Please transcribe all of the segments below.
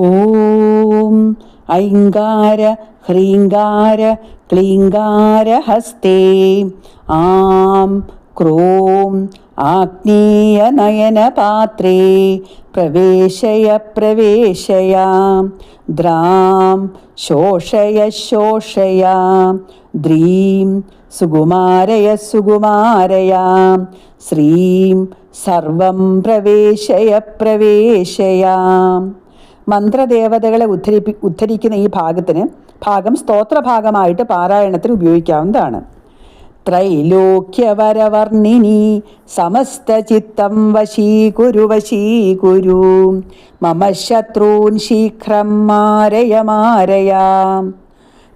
ഓം ഐങ്കാര ഹ്രീങ്കാര ഹസ്തേ. ആം Chrome ആഗ്നേയനയനപാത്രേ പ്രവേശയ പ്രവേശയ. ദ്രാം ശോഷയ ശോഷയ. ദ്രീം സുകുമാരയ സുകുമാരയ. ശ്രീം സർവം പ്രവേശയ പ്രവേശയ. മന്ത്രദേവതകളെ ഉദ്ധരിപ്പി ഉദ്ധരിക്കുന്ന ഈ ഭാഗത്തിന് ഭാഗം സ്തോത്രഭാഗമായിട്ട് പാരായണത്തിന് ഉപയോഗിക്കാവുന്നതാണ്. ത്രൈലോക്യവരവർണിനി സമസ്തചിത്തം വശീകുരു വശീകുരു മമ ശത്രൂൻ ശീഘ്രം മാരയ മാരയ.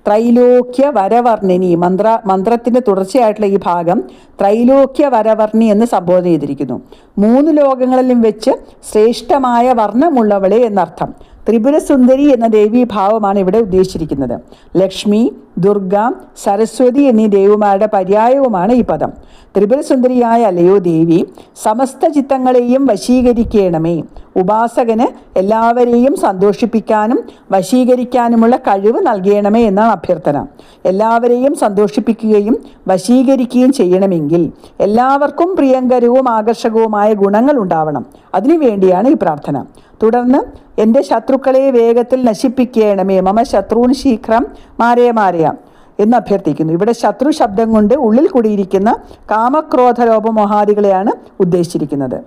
ത്രൈലോക്യ വരവർണിനി മന്ത്ര മന്ത്രത്തിന്റെ തുടർച്ചയായിട്ടുള്ള ഈ ഭാഗം ത്രൈലോക്യ വരവർണി എന്ന് സംബോധന ചെയ്തിരിക്കുന്നു. മൂന്ന് ലോകങ്ങളിലും വെച്ച് ശ്രേഷ്ഠമായ വർണമുള്ളവളെ എന്നർത്ഥം. ത്രിപുരസുന്ദരി എന്ന ദേവീ ഭാവമാണ് ഇവിടെ ഉദ്ദേശിച്ചിരിക്കുന്നത്. ലക്ഷ്മി ദുർഗ സരസ്വതി എന്നീ ദേവിമാരുടെ പര്യായവുമാണ് ഈ പദം. ത്രിപുരസുന്ദരിയായ അലയോ ദേവി സമസ്ത ചിത്തങ്ങളെയും വശീകരിക്കണമേ. ഉപാസകന് എല്ലാവരെയും സന്തോഷിപ്പിക്കാനും വശീകരിക്കാനുമുള്ള കഴിവ് നൽകണമേ എന്നാണ് അഭ്യർത്ഥന. എല്ലാവരെയും സന്തോഷിപ്പിക്കുകയും വശീകരിക്കുകയും ചെയ്യണമെങ്കിൽ എല്ലാവർക്കും പ്രിയങ്കരവും ആകർഷകവുമായ ഗുണങ്ങൾ ഉണ്ടാവണം. അതിനുവേണ്ടിയാണ് ഈ പ്രാർത്ഥന. തുടർന്ന് എന്റെ ശത്രുക്കളെ വേഗത്തിൽ നശിപ്പിക്കണമേ. മമ ശത്രുവിന് ശീഘ്രം മാരേ മാറിയാം എന്ന് അഭ്യർത്ഥിക്കുന്നു. ഇവിടെ ശത്രു ശബ്ദം കൊണ്ട് ഉള്ളിൽ കൂടിയിരിക്കുന്ന കാമക്രോധ കാമക്രോധലോപമോഹാദികളെയാണ് ഉദ്ദേശിച്ചിരിക്കുന്നത്.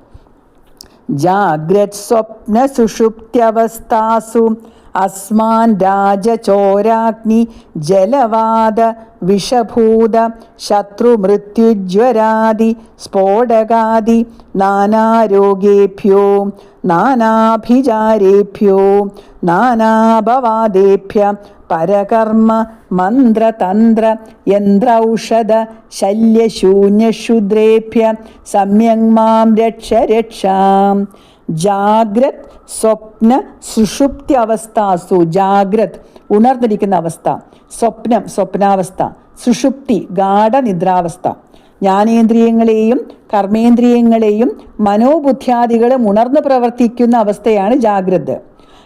ജാഗ്രത് സ്വപ്ന സുഷുപ്ത്യവസ്ഥാസു അസ്മാൻ രാജചോരാഗ്നി ജലവാദ വിഷഭൂത ശത്രുമൃത്യുജ്വരാദി സ്ഫോടകാദി നാനാരോഗേഭ്യോ നാനാഭിചാരേഭ്യോ നാനാഭവാദേഭ്യ പരകർമ്മ മന്ത്രതന്ത്ര യന്ത്രൌഷധ ശല്യശൂന്യശൂദ്രേഭ്യ സമ്യങ് മാം രക്ഷ രക്ഷാം. ജാഗ്രത് സ്വപ്ന സുഷുപ്തി അവസ്ഥാസു ജാഗ്രത് ഉണർന്നിരിക്കുന്ന അവസ്ഥ സ്വപ്നം സ്വപ്നാവസ്ഥ സുഷുപ്തി ഗാഠനിദ്രാവസ്ഥ. ജ്ഞാനേന്ദ്രിയങ്ങളെയും കർമ്മേന്ദ്രിയങ്ങളെയും മനോബുദ്ധ്യാദികളും ഉണർന്നു പ്രവർത്തിക്കുന്ന അവസ്ഥയാണ് ജാഗ്രത്.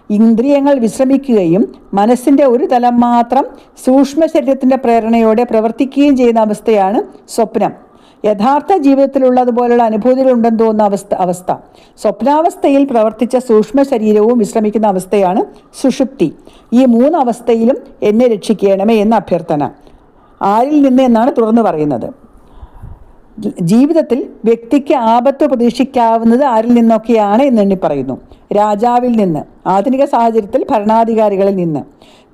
ഇന്ദ്രിയങ്ങൾ വിശ്രമിക്കുകയും മനസ്സിന്റെ ഒരു തലം മാത്രം സൂക്ഷ്മ ശരീരത്തിന്റെ പ്രേരണയോടെ പ്രവർത്തിക്കുകയും ചെയ്യുന്ന അവസ്ഥയാണ് സ്വപ്നം. യഥാർത്ഥ ജീവിതത്തിലുള്ളതുപോലുള്ള അനുഭൂതികളുണ്ടെന്ന് തോന്നുന്ന അവസ്ഥ അവസ്ഥ. സ്വപ്നാവസ്ഥയിൽ പ്രവർത്തിച്ച സൂക്ഷ്മ ശരീരവും വിശ്രമിക്കുന്ന അവസ്ഥയാണ് സുഷുപ്തി. ഈ മൂന്ന് അവസ്ഥയിലും എന്നെ രക്ഷിക്കണമേ എന്ന അഭ്യർത്ഥന. ആരിൽ നിന്ന് എന്നാണ് തുറന്നു പറയുന്നത്? ജീവിതത്തിൽ വ്യക്തിക്ക് ആപത്ത് പ്രതീക്ഷിക്കാവുന്നത് ആരിൽ നിന്നൊക്കെയാണ് എന്നെണ്ണി പറയുന്നു. രാജാവിൽ നിന്ന് ആധുനിക സാഹചര്യത്തിൽ ഭരണാധികാരികളിൽ നിന്ന്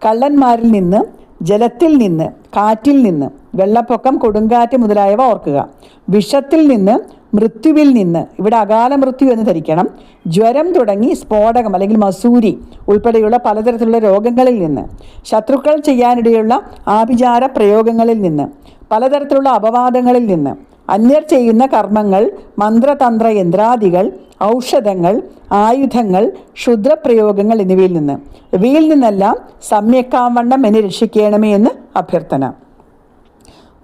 കള്ളന്മാരിൽ നിന്ന് ജലത്തിൽ നിന്ന് കാറ്റിൽ നിന്ന് വെള്ളപ്പൊക്കം കൊടുങ്കാറ്റ് മുതലായവ ഓർക്കുക. വിഷത്തിൽ നിന്ന് മൃത്യുവിൽ നിന്ന് ഇവിടെ അകാല മൃത്യു എന്ന് ധരിക്കണം. ജ്വരം തുടങ്ങി സ്ഫോടകം അല്ലെങ്കിൽ മസൂരി ഉൾപ്പെടെയുള്ള പലതരത്തിലുള്ള രോഗങ്ങളിൽ നിന്ന് ശത്രുക്കൾ ചെയ്യാനിടയുള്ള ആഭിചാര പ്രയോഗങ്ങളിൽ നിന്ന് പലതരത്തിലുള്ള അപവാദങ്ങളിൽ നിന്ന് അന്യർ ചെയ്യുന്ന കർമ്മങ്ങൾ മന്ത്രതന്ത്ര യന്ത്രാദികൾ ഔഷധങ്ങൾ ആയുധങ്ങൾ ക്ഷുദ്രപ്രയോഗങ്ങൾ എന്നിവയിൽ നിന്ന്. ഇവയിൽ നിന്നെല്ലാം സമ്യക്കാവണ്ണം എന്നെ രക്ഷിക്കണമേ എന്ന് അഭ്യർത്ഥന.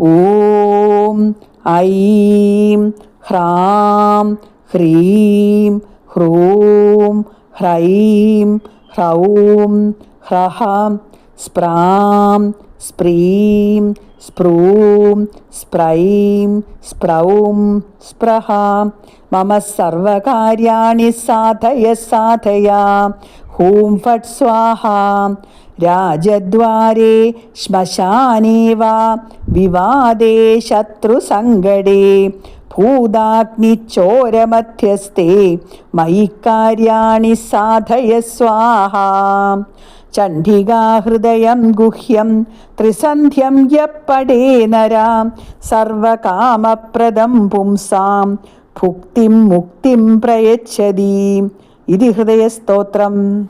ഓം ഐം ഹ്രാം ഹ്രീം ഹ്രൂം ഹ്രൈം ഹ്രൗം ഹ്രഹാം സ്പ്രാം സ്പ്രീം സ്പ്രൂം സ്പ്രൈം സ്പ്രൗം സ്പ്രഹ. മമ സർവകാര്യാണി സാധയ സാധയ. ഹൂം ഫട് സ്വാഹ. രാജദ്വാരേ ശ്മശാനേ വാ വിവാദേ ശത്രുസങ്കടേ ഭൂതാഗ്നിച്ചോരമധ്യസ്ഥേ മയി കാര്യാണി സാധയ സ്വാഹ. ചണ്ഡികാഹൃദയം ഗുഹ്യം ത്രിസന്ധ്യം യപ്പടേ നരാം. സർവകാമപ്രദം പുംസാം ഭുക്തിം മുക്തിം പ്രയച്ഛതി. ഇതി ഹൃദയസ്തോത്രം.